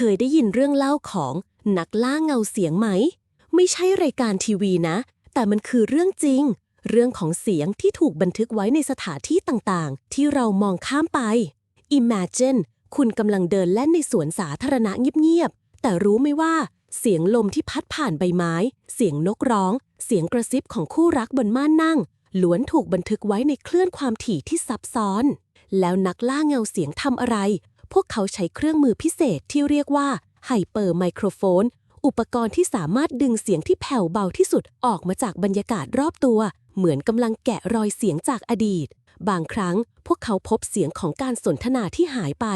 เคยได้ยินเรื่องเล่าของนักล่าเงาเสียงไหม ไม่ใช่รายการทีวีนะ แต่มันคือเรื่องจริง เรื่องของเสียงที่ถูกบันทึกไว้ในสถานที่ต่างๆ ที่เรามองข้ามไป Imagine คุณกำลังเดินเล่นในสวนสาธารณะเงียบๆ แต่รู้ไหมว่า เสียงลมที่พัดผ่านใบไม้ เสียงนกร้อง เสียงกระซิบของคู่รักบนม่านนั่ง ล้วนถูกบันทึกไว้ในคลื่นความถี่ที่ซับซ้อน แล้วนักล่าเงาเสียงทำอะไร พวกเขาใช้เครื่องมือพิเศษที่เรียกว่าไฮเปอร์ไมโครโฟน อุปกรณ์ที่สามารถดึงเสียงที่แผ่วเบาที่สุดออกมาจากบรรยากาศรอบตัว เหมือนกำลังแกะรอยเสียงจากอดีต บางครั้งพวกเขาพบเสียงของการสนทนาที่หายไป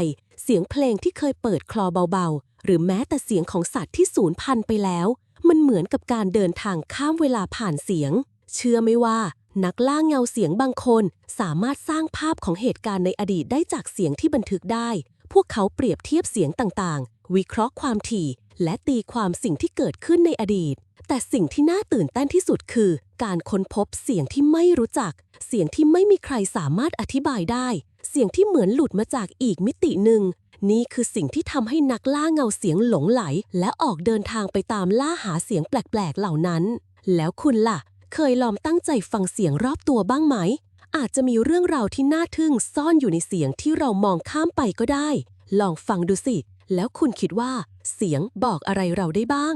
เสียงเพลงที่เคยเปิดคลอเบาๆ หรือแม้แต่เสียงของสัตว์ที่สูญพันธุ์ไปแล้ว มันเหมือนกับการเดินทางข้ามเวลาผ่านเสียง เชื่อไหมว่านักล่าเงาเสียงบางคนสามารถสร้างภาพของเหตุการณ์ในอดีตได้จากเสียงที่บันทึกได้ พวกเขาเปรียบเทียบเสียงต่างๆ วิเคราะห์ความถี่ และตีความสิ่งที่เกิดขึ้นในอดีต แต่สิ่งที่น่าตื่นเต้นที่สุดคือ การค้นพบเสียงที่ไม่รู้จัก เสียงที่ไม่มีใครสามารถอธิบายได้ เสียงที่เหมือนหลุดมาจากอีกมิติหนึ่ง นี่คือสิ่งที่ทำให้นักล่าเงาเสียงหลงไหล และออกเดินทางไปตามล่าหาเสียงแปลกๆ เหล่านั้น แล้วคุณล่ะ เคยลองตั้งใจฟังเสียงรอบตัวบ้างไหม อาจจะมีเรื่องราวที่น่าทึ่งซ่อนอยู่ในเสียงที่เรามองข้ามไปก็ได้ ลองฟังดูสิ แล้วคุณคิดว่า เสียงบอกอะไรเราได้บ้าง